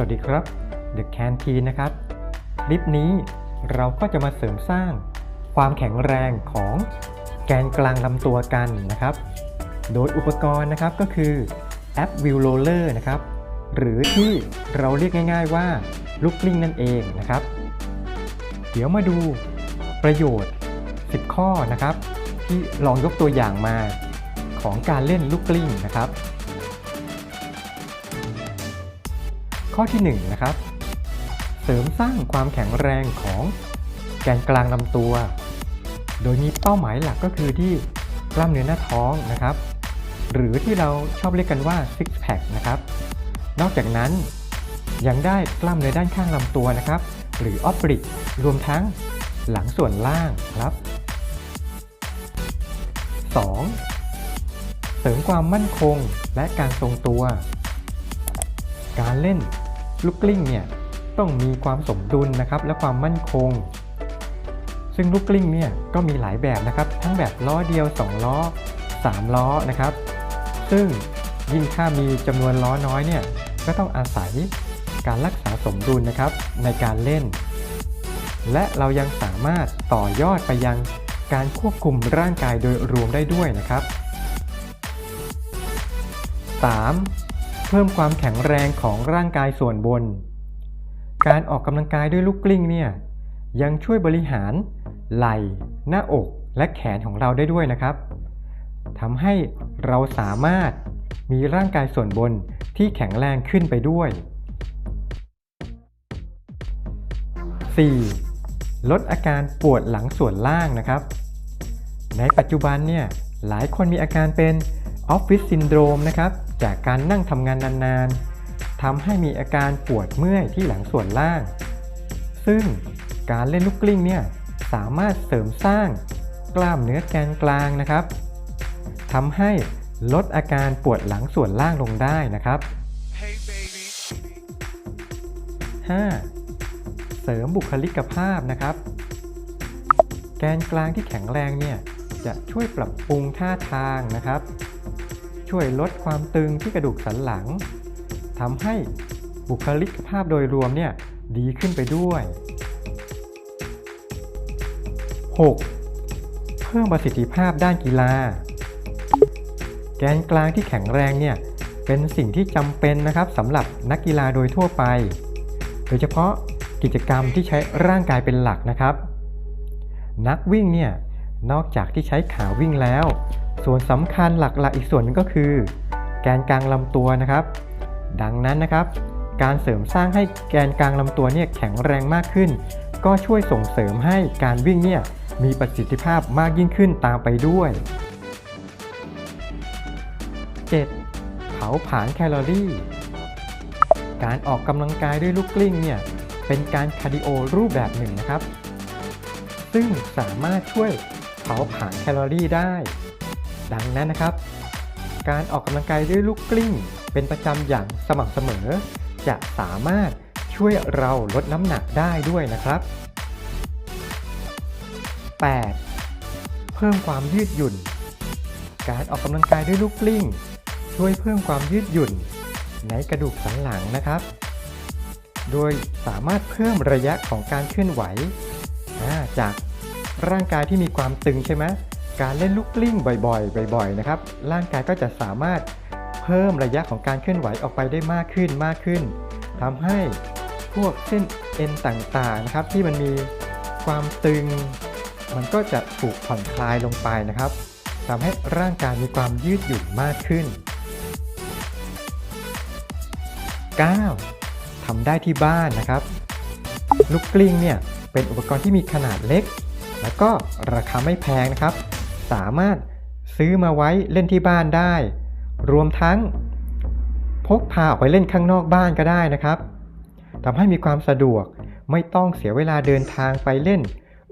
วัสดีครับ The Canteen นะครับ คลิปนี้เราก็จะมาเสริมสร้างความแข็งแรงของแกนกลางลำตัวกันนะครับ โดยอุปกรณ์นะครับก็คือแอป Wheel Roller นะครับ หรือที่เราเรียกง่าย ๆว่าลูกกลิ้งนั่นเองนะครับ เดี๋ยวมาดูประโยชน์ 10 ข้อนะครับ ที่ลองยกตัวอย่างมาของการเล่นลูกกลิ้งนะครับ ข้อที่1นะครับ เสริมสร้างความแข็งแรงของแกนกลางลำตัว โดยมีเป้าหมายหลักก็คือที่กล้ามเนื้อหน้าท้องนะครับ หรือที่เราชอบเรียกกันว่า six pack นะครับ นอกจากนั้นยังได้กล้ามเนื้อด้านข้างลำตัวนะครับ หรือ oblique รวมทั้งหลังส่วนล่างครับ 2. เสริมความมั่นคงและการทรงตัว การเล่น ลูกกลิ้งเนี่ยต้องมีความสมดุลนะครับและความมั่นคง ซึ่งลูกกลิ้งเนี่ยก็มีหลายแบบนะครับ ทั้งแบบล้อเดียว 2 ล้อ 3 ล้อนะครับ ซึ่งยิ่งถ้ามีจำนวนล้อน้อยเนี่ยก็ต้องอาศัยการรักษาสมดุลนะครับในการเล่น และเรายังสามารถต่อยอดไปยังการควบคุมร่างกายโดยรวมได้ด้วยนะครับ 3. เพิ่มความแข็งแรงของร่างกายส่วนบน การออกกำลังกายด้วยลูกกลิ้งเนี่ยยังช่วยบริหาร ไหล่ หน้าอกและแขนของเราได้ด้วยนะครับทำให้เราสามารถมีร่างกายส่วนบนที่แข็งแรงขึ้นไปด้วย 4. ลดอาการปวดหลังส่วนล่างนะครับ ในปัจจุบันเนี่ยหลายคนมีอาการเป็นออฟฟิศซินโดรมนะครับ จากการนั่งทำงานนานๆทำให้มีอาการปวดเมื่อยที่หลังส่วนล่าง ซึ่งการเล่นลูกกลิ้งเนี่ยสามารถเสริมสร้างกล้ามเนื้อแกนกลางนะครับทำให้ลดอาการปวดหลังส่วนล่างลงได้นะครับ Hey baby. 5. เสริมบุคลิกภาพนะครับ แกนกลางที่แข็งแรงเนี่ยจะช่วยปรับปรุงท่าทางนะครับ ช่วยลดความตึงที่กระดูกสันหลังทำให้บุคลิกภาพโดยรวมเนี่ยดีขึ้นไปด้วย 6. เพิ่มประสิทธิภาพด้านกีฬา แกนกลางที่แข็งแรงเนี่ยเป็นสิ่งที่จำเป็นนะครับสำหรับนักกีฬาโดยทั่วไป โดยเฉพาะกิจกรรมที่ใช้ร่างกายเป็นหลักนะครับ นักวิ่งเนี่ยนอกจากที่ใช้ขาวิ่งแล้ว ส่วนสำคัญหลักๆ อีกส่วนนึงก็คือ แกนกลางลำตัวนะครับ ดังนั้นนะครับ การเสริมสร้างให้แกนกลางลำตัวเนี่ยแข็งแรงมากขึ้น ก็ช่วยส่งเสริมให้การวิ่งเนี่ยมีประสิทธิภาพมากยิ่งขึ้นตามไปด้วย 7. เผาผลาญแคลอรี่ การออกกำลังกายด้วยลูกกลิ้งเนี่ยเป็นการคาร์ดิโอรูปแบบหนึ่งนะครับ ซึ่งสามารถช่วยเผาผลาญแคลอรี่ได้ ดังนั้นนะครับ การออกกำลังกายด้วยลูกกลิ้ง เป็นประจำอย่างสม่ำเสมอ จะสามารถช่วยเราลดน้ำหนักได้ด้วยนะครับ 8. เพิ่มความยืดหยุ่น การออกกำลังกายด้วยลูกกลิ้ง ช่วยเพิ่มความยืดหยุ่น ในกระดูกสันหลังนะครับ โดยสามารถเพิ่มระยะของการเคลื่อนไหว จากร่างกายที่มีความตึงใช่ไหม การเล่นลูกกลิ้งบ่อยๆ บ่อยๆ นะครับ ร่างกายก็จะสามารถเพิ่มระยะของการเคลื่อนไหวออกไปได้มากขึ้นมากขึ้นทำให้พวกเส้นเอ็นต่างๆ นะครับ ที่มันมีความตึง มันก็จะถูกผ่อนคลายลงไปนะครับทำให้ร่างกายมีความยืดหยุ่นมากขึ้น 9. ทำได้ที่บ้านนะครับ ลูกกลิ้งเนี่ยเป็นอุปกรณ์ที่มีขนาดเล็ก แล้วก็ราคาไม่แพงนะครับ สามารถซื้อมาไว้เล่นที่บ้านได้ รวมทั้ง พกพาออกไปเล่นข้างนอกบ้านก็ได้นะครับทำให้มีความสะดวกไม่ต้องเสียเวลาเดินทางไปเล่น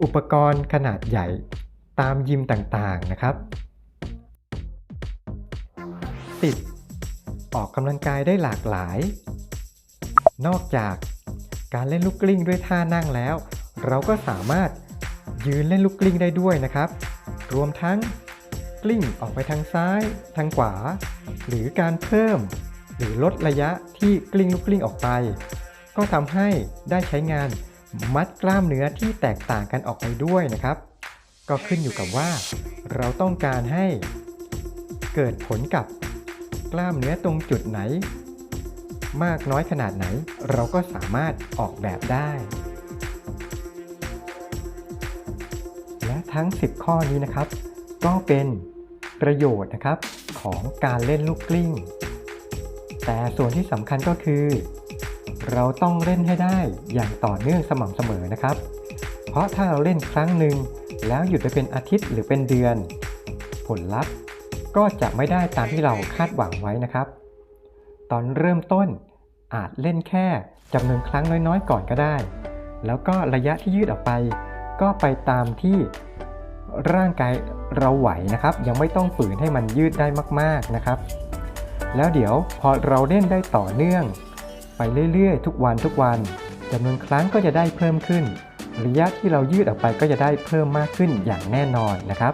อุปกรณ์ขนาดใหญ่ตามยิมต่างๆนะครับ 10. ออกกำลังกายได้หลากหลาย นอกจากการเล่นลูกกลิ้งด้วยท่านั่งแล้ว เราก็สามารถยืนเล่นลูกกลิ้งได้ด้วยนะครับ รวมทั้งกลิ้งออกไปทางซ้าย ทางขวา หรือการเพิ่ม หรือลดระยะที่กลิ้งลูกกลิ้งออกไป ก็ทำให้ได้ใช้งานมัดกล้ามเนื้อที่แตกต่างกันออกไปด้วยนะครับ ก็ขึ้นอยู่กับว่า เราต้องการให้เกิดผลกับกล้ามเนื้อตรงจุดไหน มากน้อยขนาดไหน เราก็สามารถออกแบบได้ ทั้ง 10 ข้อนี้นะครับ ก็เป็นประโยชน์นะครับของการเล่นลูกกลิ้ง แต่ส่วนที่สำคัญก็คือ เราต้องเล่นให้ได้อย่างต่อเนื่องสม่ำเสมอนะครับ เพราะถ้าเราเล่นครั้งหนึ่งแล้วหยุดไปเป็นอาทิตย์หรือเป็นเดือน ผลลัพธ์ก็จะไม่ได้ตามที่เราคาดหวังไว้นะครับ ตอนเริ่มต้นอาจเล่นแค่จำนวนครั้งน้อยๆ ก่อนก็ได้ แล้วก็ระยะที่ยืดออกไป ก็ไปตามที่ ร่างกายเราไหวนะครับ ยังไม่ต้องฝืนให้มันยืดได้มากๆนะครับ แล้วเดี๋ยวพอเราเล่นได้ต่อเนื่อง ไปเรื่อยๆ ทุกวันทุกวันจำนวนครั้งก็จะได้เพิ่มขึ้น ระยะที่เรายืดออกไปก็จะได้เพิ่มมากขึ้นอย่างแน่นอนนะครับ